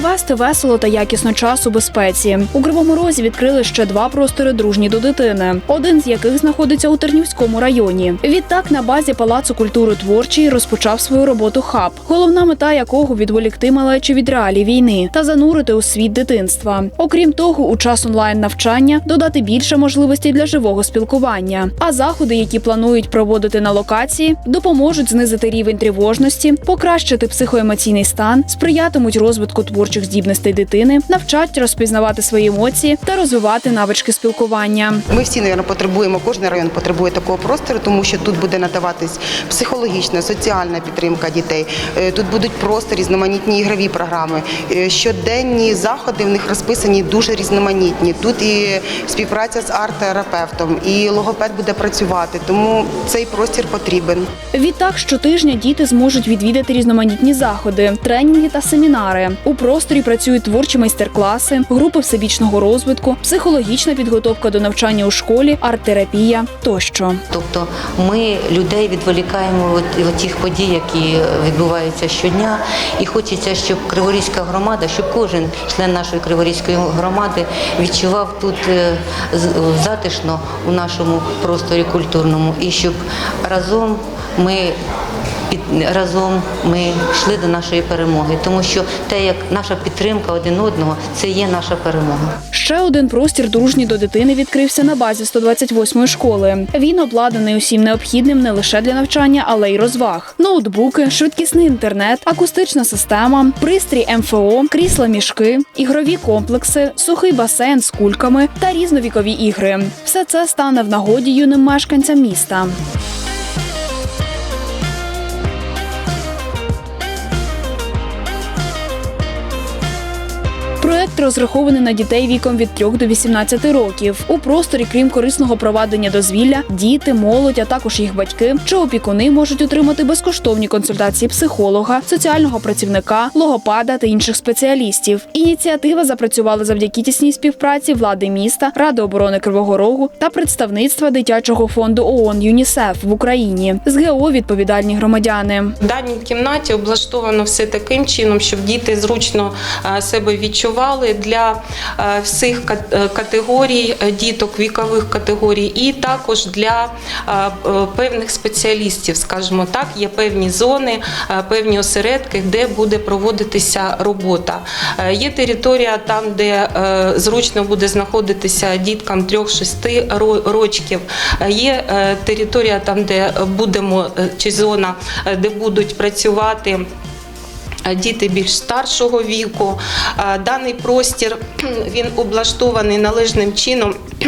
провести весело та якісно час у безпеці. У Кривому Розі відкрили ще два простори дружні до дитини, один з яких знаходиться у Тернівському районі. Відтак на базі Палацу культури творчої розпочав свою роботу хаб, головна мета якого відволікти малечі від реалій війни та занурити у світ дитинства. Окрім того, у час онлайн навчання додати більше можливостей для живого спілкування. А заходи, які планують проводити на локації, допоможуть знизити рівень тривожності, покращити психоемоційний стан, сприятимуть розвитку творчих здібностей дитини, навчать розпізнавати свої емоції та розвивати навички спілкування. Ми всі, мабуть, потребуємо, кожен район потребує такого простору, тому що тут буде надаватись психологічна, соціальна підтримка дітей. Е, Тут будуть просто різноманітні ігрові програми. Е, Щоденні заходи в них розписані дуже різноманітні. Тут і співпраця з арт-терапевтом, і логопед буде працювати, тому цей простір потрібен. Відтак щотижня діти зможуть відвідати різноманітні заходи, тренінги та семінари. У просторі працюють творчі майстер-класи, групи всебічного розвитку, психологічна підготовка до навчання у школі, арт-терапія тощо. Тобто ми людей відволікаємо від, тих подій, які відбуваються щодня. І хочеться, щоб Криворізька громада, щоб кожен член нашої Криворізької громади відчував тут е, затишно у нашому просторі культурному, і щоб разом ми. Під разом ми йшли до нашої перемоги, тому що те, як наша підтримка один одного, це є наша перемога. Ще один простір дружній до дитини відкрився на базі 128-ї школи. Він обладнаний усім необхідним не лише для навчання, але й розваг: ноутбуки, швидкісний інтернет, акустична система, пристрій МФО, крісла мішки, ігрові комплекси, сухий басейн з кульками та різновікові ігри. Все це стане в нагоді юним мешканцям міста. Проект розрахований на дітей віком від 3 до 18 років. У просторі, крім корисного провадення дозвілля, діти, молодь, а також їх батьки чи опікуни можуть отримати безкоштовні консультації психолога, соціального працівника, логопада та інших спеціалістів. Ініціатива запрацювала завдяки тісній співпраці влади міста, Ради оборони Кривого Рогу та представництва дитячого фонду ООН ЮНІСЕФ в Україні. З ГО відповідальні громадяни. В даній кімнаті облаштовано все таким чином, щоб діти зручно е, себе відчували для е, всіх е, категорій е, діток, вікових категорій, і також для певних спеціалістів, скажімо так, є певні зони, певні осередки, де буде проводитися робота. Є територія там, де зручно буде знаходитися діткам 3-6 рочків. Є територія там, де будемо чи зона, де будуть працювати. Діти більш старшого віку. Даний простір він облаштований належним чином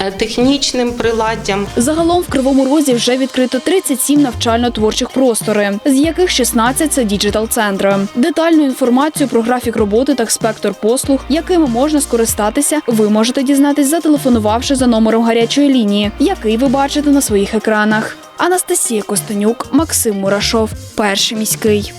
е, технічним приладдям. Загалом в Кривому Розі вже відкрито 37 навчально-творчих простори, з яких 16 – це діджитал-центри. Детальну інформацію про графік роботи та спектр послуг, якими можна скористатися, ви можете дізнатись, зателефонувавши за номером гарячої лінії, який ви бачите на своїх екранах. Анастасія Костенюк, Максим Мурашов, перший міський.